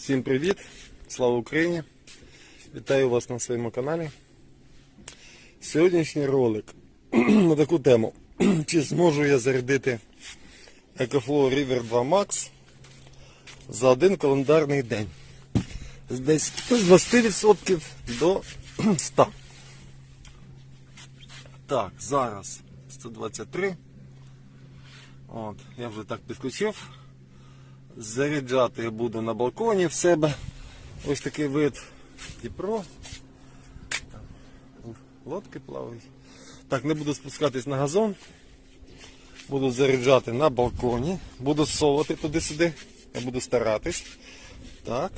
Всім привіт! Слава Україні! Вітаю вас на своєму каналі. Сьогоднішній ролик на таку тему. Чи зможу я зарядити EcoFlow River 2 Max за один календарний день? Десь з 20% до 100%. Так, зараз 123. От, я вже так підключив. Заряджати я буду на балконі в себе. Ось такий вид Дніпро. Лодки плавають. Так, не буду спускатись на газон. Буду заряджати на балконі. Буду совати туди-сюди. Я буду старатись. Так.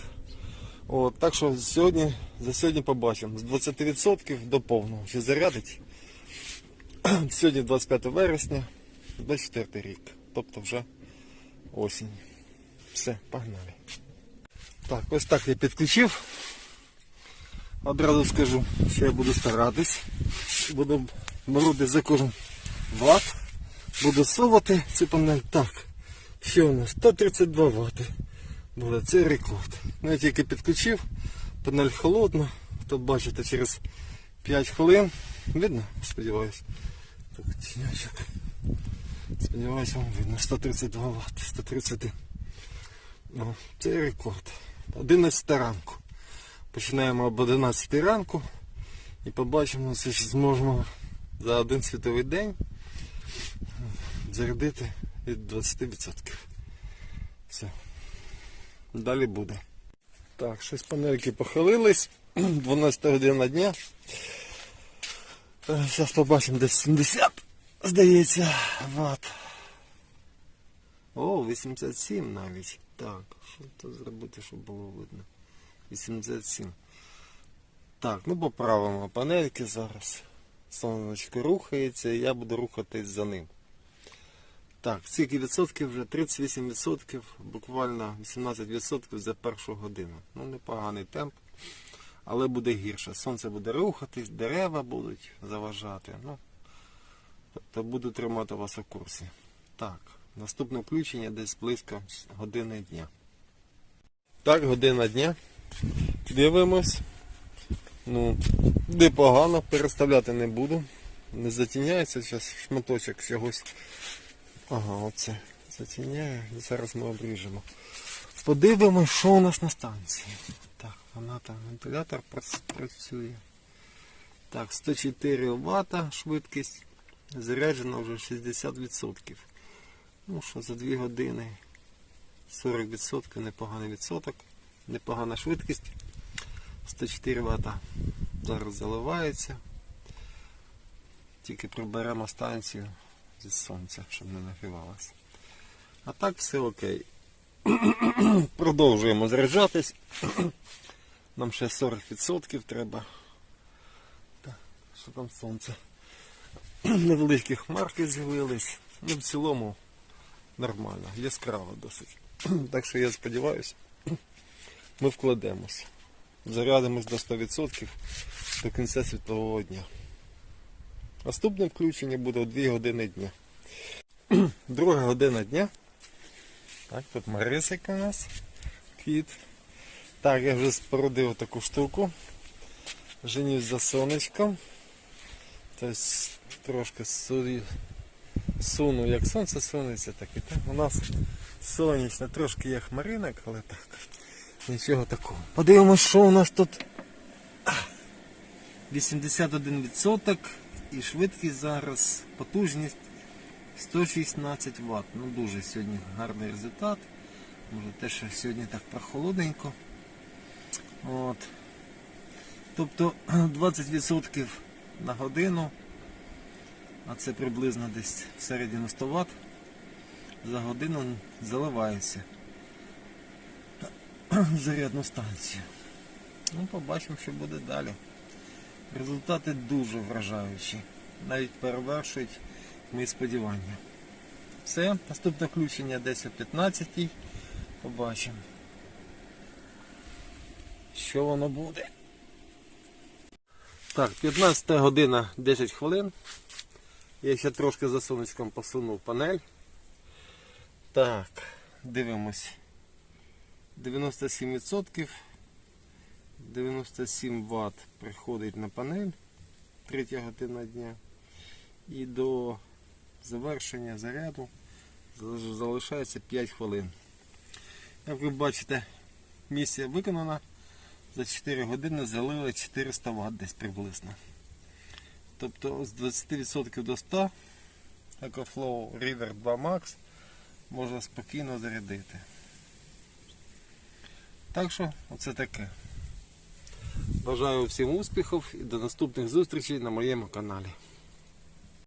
От, так що сьогодні, за сьогодні побачимо. З 20% до повного. Чи зарядить? Сьогодні 25 вересня, 24 рік. Тобто вже осінь. Все, погнали. Так, ось так я підключив. Одразу скажу, що я буду старатись. Буду боротися за кожен ватт. Буду совати цю панель. Так, що у нас? 132 ватти. Буде це рекорд. Ну, я тільки підключив, панель холодна. То бачите, через 5 хвилин. Видно? Сподіваюсь. Так, тінячок. Сподіваюся, вам видно. 132 Вт. 130. Ну, це рекорд. 11 ранку. Починаємо об 11 ранку і побачимо, чи зможемо за один світовий день зарядити від 20%. Все. Далі буде. Так, щось панельки похилились. 12 година дня. Зараз побачимо десь 70, здається, ватт. О, 87 навіть. Так, що то зробити, щоб було видно. 87. Так, ну поправимо панельки зараз. Сонечко рухається і я буду рухатись за ним. Так, скільки відсотків вже 38 відсотків, буквально 18 відсотків за першу годину. Ну, непоганий темп, але буде гірше. Сонце буде рухатись, дерева будуть заважати. Ну, тобто буду тримати вас у курсі. Так, наступне включення десь близько години дня. Так, година дня. Дивимось. Ну, непогано, переставляти не буду. Не затіняється зараз шматочок чогось. Ага, оце затіняє. Зараз ми обріжемо. Подивимось, що у нас на станції. Так, вона там вентилятор працює. Так, 104 Вт швидкість. Заряджено вже 60%. Ну що, за 2 години 40% непоганий відсоток. Непогана швидкість. 104 Вт. Зараз заливається. Тільки приберемо станцію зі сонця, щоб не нагрівалася. А так все окей. Продовжуємо заряджатись. Нам ще 40% треба. Так, що там сонце? Невеличкі хмарки з'явились. Ну, в цілому нормально, яскраво досить. Так що я сподіваюся, ми вкладемось. Зарядимось до 100% до кінця світлового дня. Наступне включення буде о 2 години дня. Друга година дня. Так, тут Марисик у нас. Кіт. Так, я вже спорудив таку штуку. Женюсь за сонечком. Тобто трошки суну, як сонце сунеться, так і так. У нас сонячно, трошки є хмаринок, але так. Нічого такого. Подивимось, що у нас тут. 81% і швидкість зараз, потужність 116 Вт. Ну дуже сьогодні гарний результат. Може те, що сьогодні так прохолодненько. От. Тобто 20% на годину, а це приблизно десь в середньому 100 Вт. За годину заливається зарядну станцію. Ну, побачимо, що буде далі. Результати дуже вражаючі. Навіть перевершують мої сподівання. Все, наступне включення десь о 15 Побачимо. Що воно буде. Так, 15 година 10 хвилин. Я ще трошки за сонечком посунув панель. Так, дивимось. 97%. 97 Вт приходить на панель 3 година дня. І до завершення заряду залишається 5 хвилин. Як ви бачите, місія виконана. За 4 години залили 400 Вт десь приблизно. Тобто з 20% до 100 EcoFlow Reader 2 Max можна спокійно зарядити. Так що, оце таке. Бажаю всім успіхів і до наступних зустрічей на моєму каналі.